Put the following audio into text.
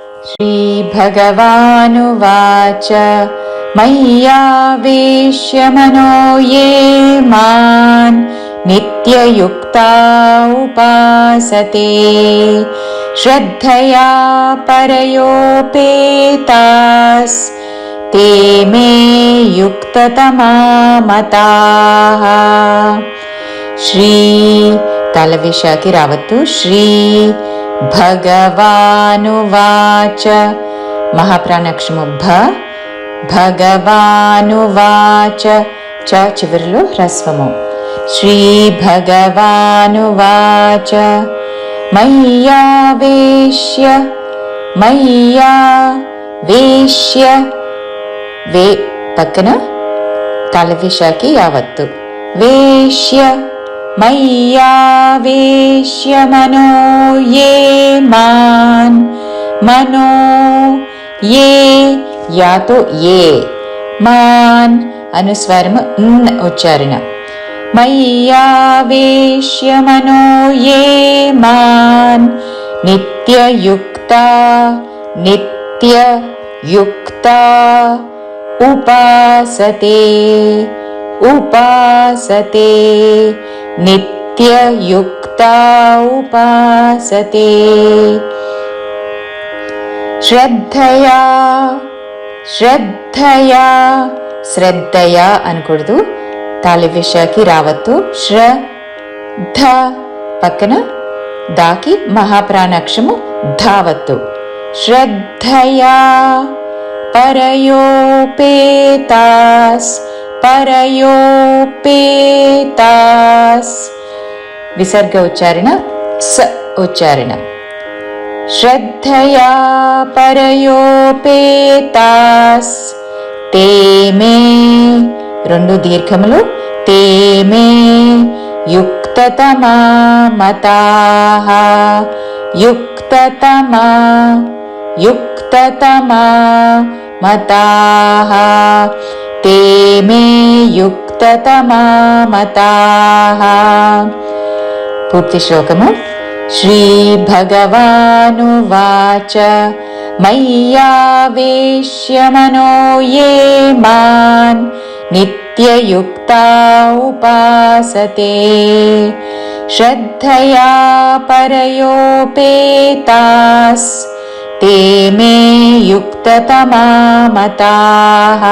श्रीभगवानुवाच। मय्यावेश्य मनो ये मान् नित्ययुक्ता उपासते। श्रद्धया परयोपेतास् ते मे युक्ततमा मताः श्री तालविशाखि रावतु श्री भगवानुवाच महाप्राणक्षमुभ भगवानुवाच च चिवरलो ह्रस्वमु श्रीभगवानुवाच मय्यावेश्य मय्या वेश्य वे पक्कन तालविशाखि यावत्तु वेश्य मय्यावेश्य मनो ये मान्। मनो ये यातो ये मान्। अनुस्वरम् उच्चारण। मय्यावेश्य मनो ये मान्। नित्ययुक्ता नित्ययुक्ता उपासते उपासते नित्ययुक्ता उपासते శ్రద్ధయా శ్రద్ధయా శ్రద్ధయా అనకూడదు తాలివిషకి రావద్దు శ్రద్ధ పక్కన దాకి మహాప్రాణాక్షము ధావత్తు శ్రద్ధయా పరయోపేతాస్ పరయోపేతాస్ విసర్గ ఉచ్చారణ స ఉచ్చారణ श्रद्धया परयोपेतास् ते मे రెండు దీర్ఘములు ते मे युक्ततमा मताः युक्ततमा युक्ततमा मताः ते मे युक्ततमा मताः पूर्तिश्लोकము श्रीभगवानुवाच मय्यावेश्य मनो ये मान् नित्ययुक्ता उपासते। श्रद्धया परयोपेतास् ते मे युक्ततमा मताः